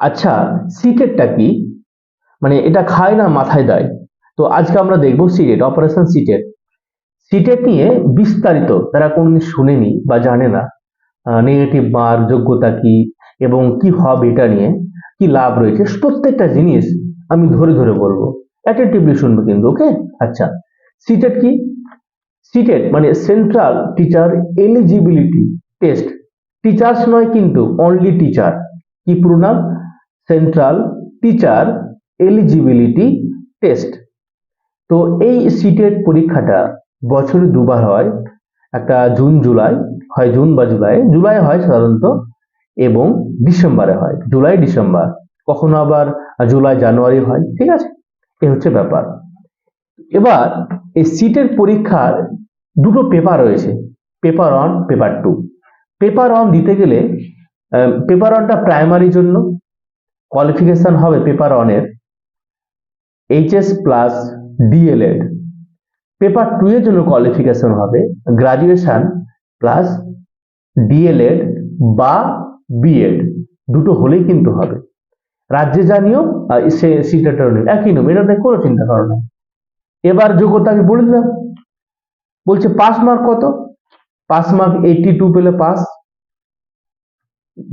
আচ্ছা সিটেটটা কি? মানে এটা খায় না, মাথায় দেয়। তো আজকে আমরা দেখব সিটেট অপারেশন সিটেট সিটেট নিয়ে বিস্তারিত তারা কোনদিন শুনেনি বা জানে না নেগেটিভ মার্ক যোগ্যতা কি এবং কি হবে এটা নিয়ে, কি লাভ রয়েছে, প্রত্যেকটা জিনিস আমি ধরে ধরে বলব। অ্যাটেন্টিভলি শুনব কিন্তু, ওকে? আচ্ছা সিটেট কি? সিটেট মানে central teacher eligibility test teachers নয় কিন্তু অনলি টিচার কি পুরো নাম? সেন্ট্রাল টিচার এলিজিবিলিটি টেস্ট তো এই সিটেট পরীক্ষাটা বছরে দুবার হয়। একটা জুন, জুলাই হয়, জুন বা জুলাই। জুলাই হয় সাধারণত এবং ডিসেম্বরে হয়। July, December. কখনো আবার জুলাই, জানুয়ারি হয়। ঠিক আছে? এ হচ্ছে ব্যাপার। এবার এই সিটের পরীক্ষার দুটো পেপার রয়েছে। Paper one paper two paper one দিতে গেলে পেপার ওয়ানটা প্রাইমারির জন্য কোয়ালিফিকেশন হবে পেপার ওয়ানের HS plus DElEd paper two এর জন্য কোয়ালিফিকেশন হবে গ্রাজুয়েশন প্লাস ডিএলএড বা বিএড দুটো হলেই কিন্তু হবে। রাজ্যে জানিও সে সিটেটার একই নিয়ম এটা নিয়ে কোনো চিন্তা করো না। এবার যোগ্যতা আমি বলে দিলাম। বলছে পাস মার্ক কত? পাস মার্ক এইটি টু পেলে পাস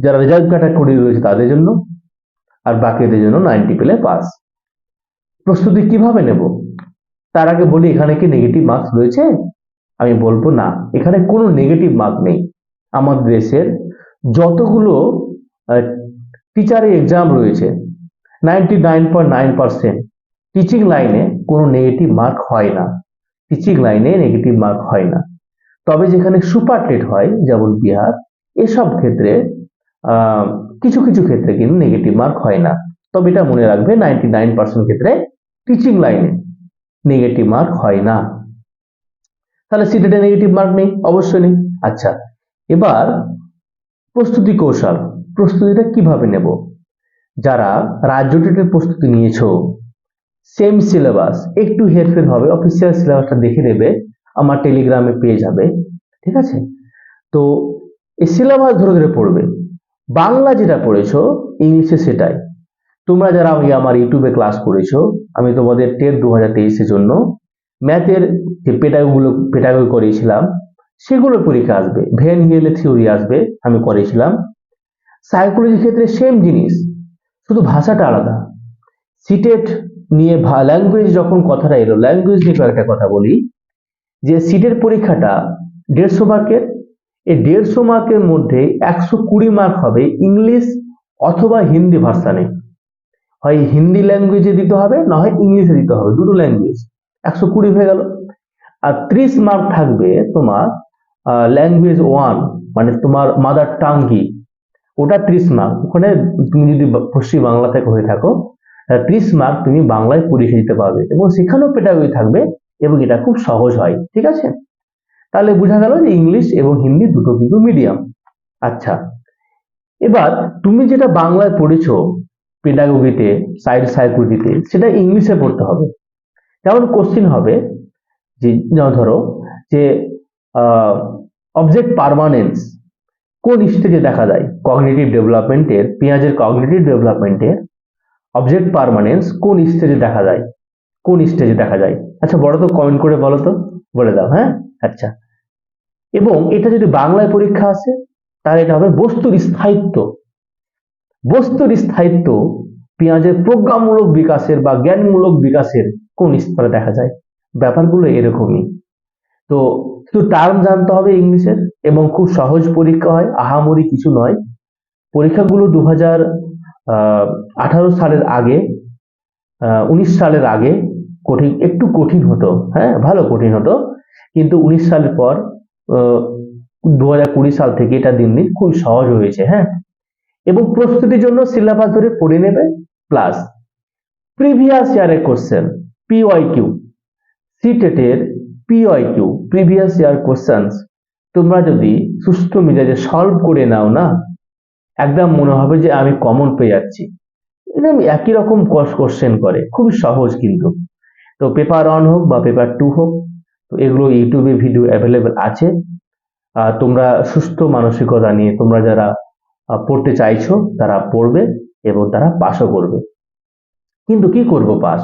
যারা রেজাল্ট ক্যাটাগরি রয়েছে তাদের জন্য। আর বাকিদের জন্য নাইনটি পেলে পাস প্রস্তুতি কীভাবে নেব? তার আগে বলি এখানে কি নেগেটিভ মার্কস রয়েছে? আমি বলব না। এখানে কোনো নেগেটিভ মার্ক নেই। আমাদের দেশের যতগুলো টিচারের এক্সাম রয়েছে ninety nine point nine percent teaching লাইনে কোনো নেগেটিভ মার্ক হয় না। টিচিং লাইনে নেগেটিভ মার্ক হয় না। তবে যেখানে সুপার টেট হয়, যেমন বিহার, এসব ক্ষেত্রে কিছু কিছু ক্ষেত্রে কিন্তু নেগেটিভ মার্ক হয় না। তবে এটা মনে রাখবে নাইনটি নাইন পার্সেন্ট ক্ষেত্রে টিচিং লাইনে নেগেটিভ মার্ক হয় না। তাহলে সিটেটে নেগেটিভ মার্ক নেই, অবশ্যই নেই। আচ্ছা এবার প্রস্তুতি কৌশল। প্রস্তুতিটা কীভাবে নেব? যারা রাজ্য টেটের প্রস্তুতি নিয়েছো সেম সিলেবাস একটু হেরফের হবে অফিসিয়াল সিলেবাসটা দেখে নেবে, আমার টেলিগ্রামে পেয়ে যাবে, ঠিক আছে? তো, এই সিলেবাস ধরে ধরে পড়বে। বাংলা যেটা পড়েছো ইংলিশে সেটাই। তোমরা যারা আমি আমার ইউটিউবে ক্লাস করেছ, আমি তোমাদের টেট দু হাজার তেইশের জন্য ম্যাথের যে পেটাগুলো পেটাগো করিয়েছিলাম সেগুলো পরীক্ষা আসবে। ভেন হিয়েলে থিওরি আসবে, আমি করেছিলাম। সাইকোলজির ক্ষেত্রে সেম জিনিস, শুধু ভাষাটা আলাদা। সিটেট নিয়ে ল্যাঙ্গুয়েজ যখন কথাটা এলো ল্যাঙ্গুয়েজ নিয়ে একটা কথা বলি, যে সিটের পরীক্ষাটা দেড়শো মার্কের এই দেড়শো মার্কের মধ্যে একশো কুড়ি মার্ক হবে ইংলিশ অথবা হিন্দি ভার্সানে হয় হিন্দি ল্যাঙ্গুয়েজে দিতে হবে, না হয় ইংলিশে দিতে হবে, দুটো ল্যাঙ্গুয়েজ একশো কুড়ি হয়ে গেল। আর ত্রিশ মার্ক থাকবে তোমার ল্যাঙ্গুয়েজ ওয়ান মানে তোমার মাদার টাং কি? ওটা ত্রিশ মার্ক ওখানে তুমি যদি পশ্চিম বাংলা থেকে হয়ে থাকো ত্রিশ মার্ক তুমি বাংলায় পরীক্ষা দিতে পারবে। এবং সেখানেও পেটাগি থাকবে এবং এটা খুব সহজ হয়। ঠিক আছে? তাহলে বোঝা গেল যে ইংলিশ এবং হিন্দি দুটো কিন্তু মিডিয়াম আচ্ছা এবার তুমি যেটা বাংলায় পড়েছো পেডাগোগিতে সাইড সাইকোলজিতে সেটা ইংলিশে পড়তে হবে। যেমন কোশ্চিন হবে যে ধরো যে অবজেক্ট পারমানেন্স কোন স্টেজে দেখা যায়? কগনিটিভ ডেভেলপমেন্টের পেঁয়াজের কগনিটিভ ডেভেলপমেন্টের অবজেক্ট পারমানেন্স কোন স্টেজে দেখা যায়? কোন স্টেজে দেখা যায়? আচ্ছা বড় তো কমেন্ট করে বলো তো, বলে দাও হ্যাঁ? আচ্ছা। এবং এটা যদি বাংলায় পরীক্ষা আসে, তাহলে এটা হবে বস্তুর স্থায়িত্ব। বস্তুর স্থায়িত্ব পেঁয়াজের প্রজ্ঞামূলক বিকাশের বা জ্ঞানমূলক বিকাশের কোন স্তরে দেখা যায়? ব্যাপারগুলো এরকমই। তো শুধু টার্ম জানতে হবে ইংলিশের, এবং খুব সহজ পরীক্ষা হয়, আহামরি কিছু নয়। পরীক্ষাগুলো দু হাজার আঠারো সালের আগে উনিশ সালের আগে কঠিন, একটু কঠিন হতো হ্যাঁ ভালো কঠিন হতো। কিন্তু উনিশ সালের পর দু হাজার কুড়ি সাল থেকে এটা দিন দিন খুব সহজ হয়েছে হ্যাঁ? এবং প্রস্তুতির জন্য সিলেবাস ধরে পড়ে নেবে প্লাস প্রিভিয়াস ইয়ারের question P Y Q সিটেটের P Y Q previous year questions তোমরা যদি সুস্থ মেজাজে সলভ করে নাও না, একদম মনে হবে যে আমি কমন পেয়ে যাচ্ছি। একদম একই রকম কোশ্চেন করে, খুবই সহজ কিন্তু। তো পেপার ওয়ান হোক বা পেপার টু হোক এগুলো ইউটিউবে ভিডিও অ্যাভেলেবেল আছে। তোমরা সুস্থ মানসিকতা নিয়ে তোমরা যারা পড়তে চাইছো, তারা পড়বে এবং তারা পাসও করবে। কিন্তু কি করব পাস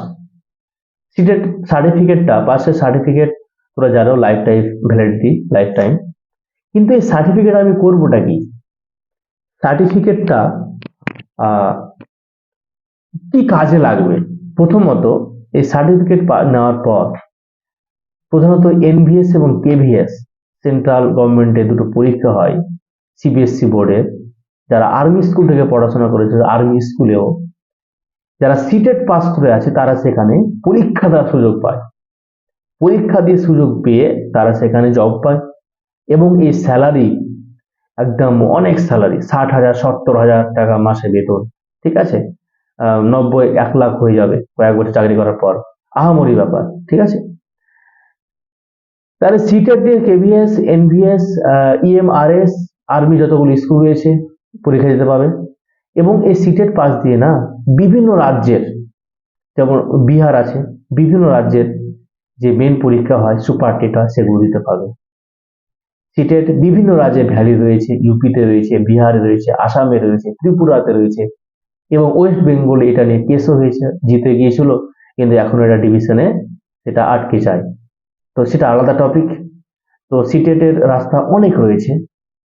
সিটের সার্টিফিকেটটা পাসের সার্টিফিকেট তোরা জানো life time validity life time কিন্তু এই সার্টিফিকেট আমি করবোটা কি? সার্টিফিকেটটা কি কাজে লাগবে? প্রথমত এই সার্টিফিকেট নেওয়ার পর প্রধানত এনভিএস এবং কেভিএস সেন্ট্রাল গভর্নমেন্টে দুটো পরীক্ষা হয় সিবিএসসি বোর্ডের যারা আর্মি স্কুল থেকে পড়াশোনা করেছে আর্মি স্কুলেও যারা সিটেট পাস করে আছে, তারা সেখানে পরীক্ষা দেওয়ার সুযোগ পায়। পরীক্ষা দিয়ে সুযোগ পেয়ে তারা সেখানে জব পায় এবং এই স্যালারি একদম অনেক স্যালারি ষাট হাজার, সত্তর হাজার টাকা মাসে বেতন, ঠিক আছে? নব্বই, এক লাখ হয়ে যাবে কয়েক বছর চাকরি করার পর। আহামরি ব্যাপার, ঠিক আছে? তাহলে সিটেট দিয়ে কেভিএস এনভিএস ইএমআরএস আর্মি যতগুলো স্কুল রয়েছে, পরীক্ষা দিতে পাবে এবং এই সিটেট পাস দিয়ে না বিভিন্ন রাজ্যের, যেমন বিহার আছে, বিভিন্ন রাজ্যের যে মেন পরীক্ষা হয় সুপার টেট হয়, সেগুলো দিতে পারবে। সিটেট বিভিন্ন রাজ্যে ভ্যালি রয়েছে ইউপিতে রয়েছে, বিহারে রয়েছে, আসামে রয়েছে, ত্রিপুরাতে রয়েছে। এবং ওয়েস্ট বেঙ্গলে এটা নিয়ে কেসও হয়েছে, জিতে গিয়েছিল, কিন্তু এখন এটা ডিভিশনে সেটা আটকে যায়। তো সেটা আলাদা টপিক তো সিটেটের রাস্তা অনেক রয়েছে।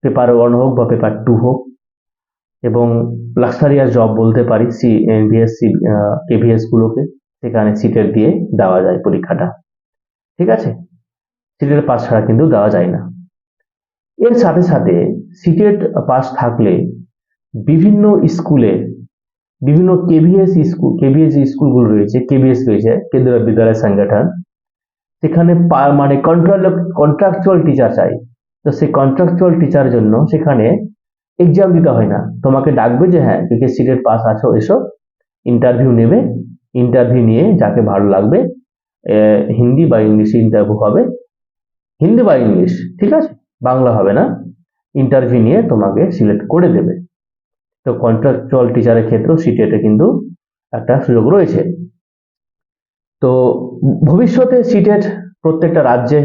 পেপার ওয়ান হোক বা পেপার টু হোক। এবং লাক্সারিয়াস জব বলতে পারি সি বিএসসি কেভিএস গুলোকে। সেখানে সিটেট দিয়ে দেওয়া যায় পরীক্ষাটা। ঠিক আছে? সিটের পাস ছাড়া কিন্তু দেওয়া যায় না। এর সাথে সাথে সিটেট পাস থাকলে বিভিন্ন স্কুলে, বিভিন্ন কেভিএস স্কুল কেভিএস স্কুলগুলো রয়েছে কেভিএস রয়েছে, কেন্দ্রীয় বিদ্যালয় সংগঠন সেখানে মানে কন্ট্রাকচুয়াল টিচার চাই। তো সেই কন্ট্রাকচুয়াল টিচার জন্য সেখানে এক্সাম দিতে হয় না। তোমাকে ডাকবে যে হ্যাঁ কে সিটের পাস আছো, এসো। ইন্টারভিউ নেবে। ইন্টারভিউ নিয়ে যাকে ভালো লাগবে হিন্দি বা ইংলিশে ইন্টারভিউ হবে। হিন্দি বা ইংলিশ, ঠিক আছে? বাংলা হবে না। ইন্টারভিউ নিয়ে তোমাকে সিলেক্ট করে দেবে। তো কন্ট্রাকচুয়াল টিচারের ক্ষেত্রেও সিটেটে কিন্তু একটা সুযোগ রয়েছে। তো ভবিষ্যতে সিটেট প্রত্যেকটা রাজ্যে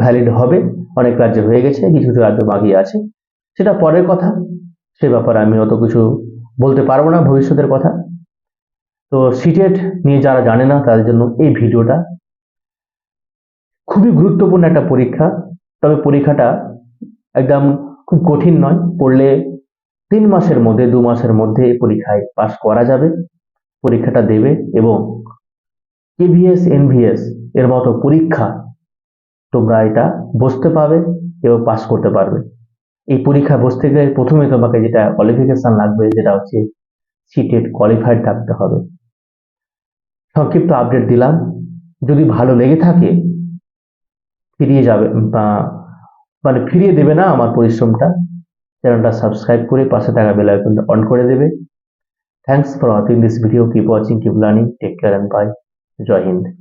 ভ্যালিড হবে, অনেক রাজ্যে হয়ে গেছে কিছু কিছু রাজ্য বাকি আছে। সেটা পরের কথা, সে ব্যাপারে আমি অত কিছু বলতে পারব না ভবিষ্যতের কথা। তো সিটেট নিয়ে যারা জানে না, তাদের জন্য এই ভিডিওটা খুবই গুরুত্বপূর্ণ একটা পরীক্ষা। তবে পরীক্ষাটা একদম খুব কঠিন নয়, পড়লে তিন মাসের মধ্যে, দু মাসের মধ্যে পরীক্ষায় পাস করা যাবে, পরীক্ষাটা দেবে এবং কেভিএস এনভিএস এর মতো পরীক্ষা তোমরা এটা বসতে পাবে এবং পাস করতে পারবে। এই পরীক্ষা বসতে গেলে প্রথমে তোমাকে যেটা কোয়ালিফিকেশন লাগবে যেটা হচ্ছে সিটেট কোয়ালিফাইড থাকতে হবে। সংক্ষিপ্ত আপডেট দিলাম। যদি ভালো লেগে থাকে, ফিরিয়ে যাবে মানে ফিরিয়ে দেবে না আমার পরিশ্রমটা, চ্যানেলটা সাবস্ক্রাইব করে পাশে থাকা বেল আইকনটা অন করে দেবে। Thanks for watching this video keep watching keep learning take care and bye Jai Hind